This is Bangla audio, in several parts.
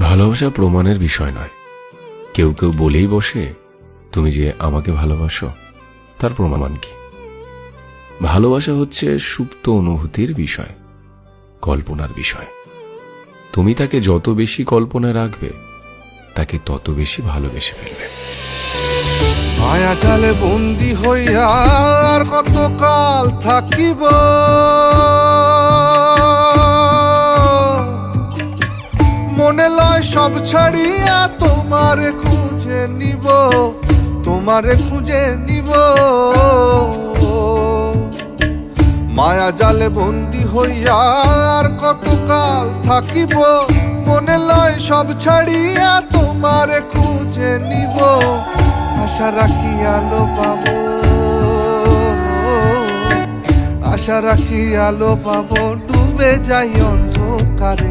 ভালোবাসা প্রমাণের বিষয় নয়। কেউ কেউ বলেই বসে, তুমি যে আমাকে ভালোবাসো, তার প্রমাণ কি? ভালোবাসা হচ্ছে সুপ্ত অনুভূতির বিষয়, কল্পনার বিষয়। তুমি তাকে যত বেশি কল্পনায় রাখবে, তাকে তত বেশি ভালোবেসে ফেলবে। মায়া জালে বন্দি হইয়া আর কত কাল থাকিব? সব ছাড়িয়া তোমারে খুঁজে নিব, তোমারে খুঁজে নিব। মায়া জালে বন্দি হইয়া আর কত কাল থাকিব, মনে লয় সব ছাড়িয়া তোমারে খুঁজে নিব। আশা রাখি আলো পাবো, আশা রাখি আলো পাবো, ডুবে যাই অন্ধকারে।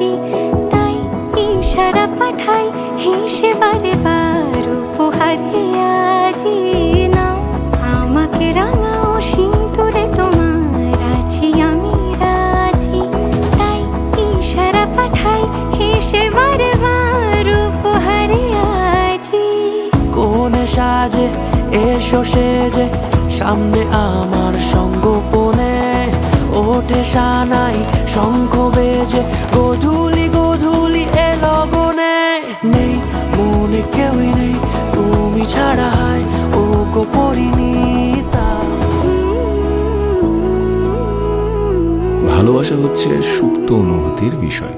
রাজি তাই ইশারা পাঠাই হেসে বারে বার উপহারে আজি নাও আমাকে রাঙাও সিঁদুরে তোমার, আছি আমি রাজি। তাই ইশারা পাঠাই হেসে বারে বার উপহারে আজি। কোনে সাজে, এসো সেজে, সামনে আমার সঙ্গোপনে। ওঠে সানাই, শঙ্খ বেজে মনে কেউই নেই তুমি ছাড়া হয় ও গো পরিণীতা। ভালোবাসা হচ্ছে সুপ্ত অনুভূতির বিষয়।